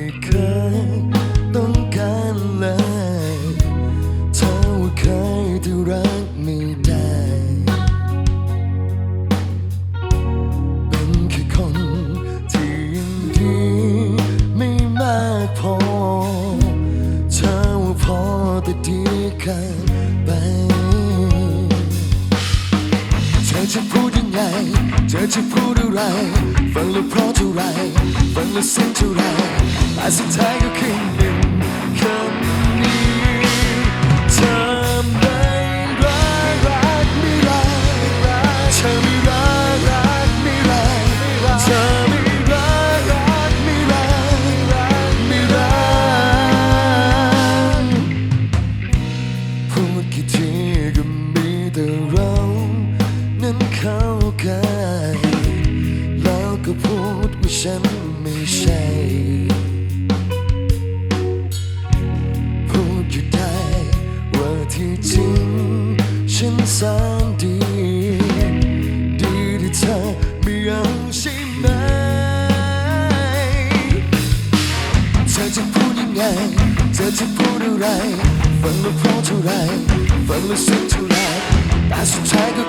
่เธอไม่เคยต้องการเลยเธอว่าเคยที่รักไม่ได้ เป็นแค่คนที่ยังดีไม่มากพอ เธอว่าพอแต่ดีเกินไป เธอจะพูดยังไง เธอจะพูดอะไรฟังแล้วเพราะเท่าไรฟังแล้วเส้นเท่าไรแต่สุดท้ายก็คือ ก็พูดว่าฉันไม่ใช่ พูดอยู่ได้ว่าที่จริง ฉันสางดี ดีที่เธอไม่เอาใช่ไหม เธอจะพูดยังไง เธอจะพูดอะไร ฟังแล้วเพราะเท่าไร ฟังแล้วซึ้งเท่าไรแต่สุดท้ายก็